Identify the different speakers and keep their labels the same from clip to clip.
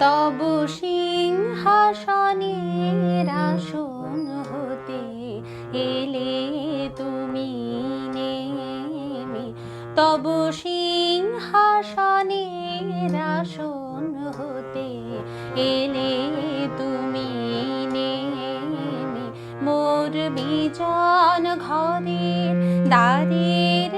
Speaker 1: তব সিংহাসনের আসন হতে এলে তুমি নেমে। তব সিংহাসনের আসন হতে এলে তুমি নেমে। মোর বিজন ঘরের দ্বারের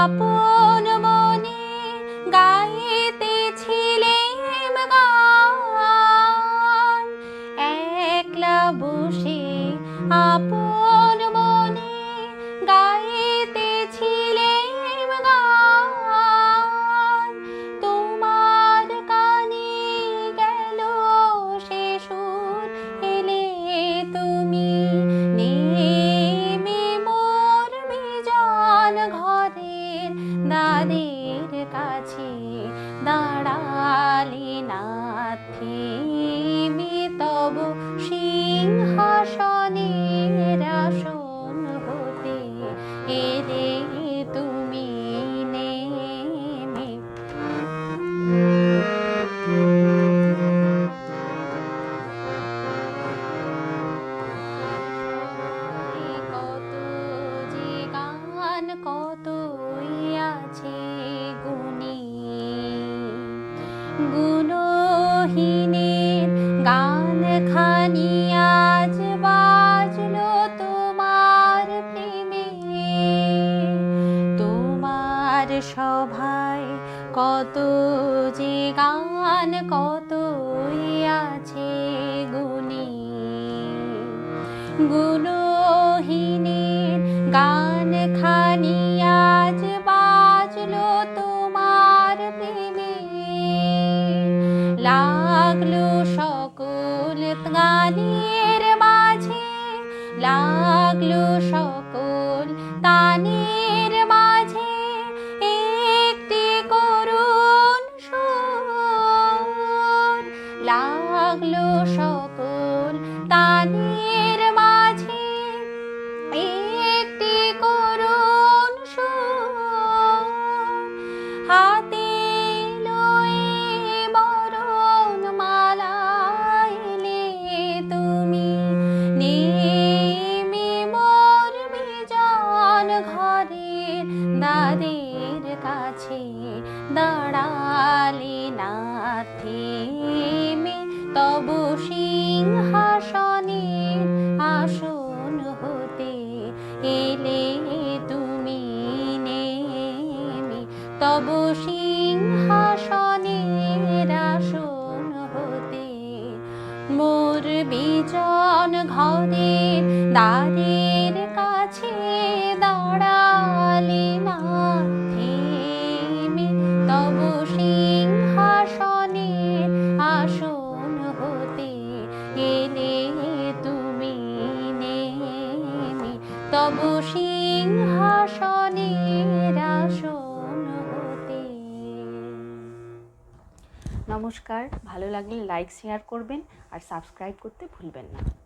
Speaker 1: আপন মনে গাইতেছিলেম গান। একলা বসে আপন দাঁড়ালে না থেমে তব সিংহাসনের আসন আজ বাজলো তোমার প্রেমে। তোমার সভায় কত যে গান, কতই আছে গুণী। গুণহীনের গান খানি আজ বাজলো তোমার প্রেমে। লাগল সকল গানের মাঝে লাগল সকল তানের মাঝে একটি করুণ সুর লাগল সকল এলে তুমি নেমি তব সিংহাসনের আসন হতে। মোর বিজন ঘরের দ্বারের কাছে দাঁড়ালে
Speaker 2: নমস্কার ভালো লাগলে লাইক শেয়ার করবেন আর সাবস্ক্রাইব করতে ভুলবেন না।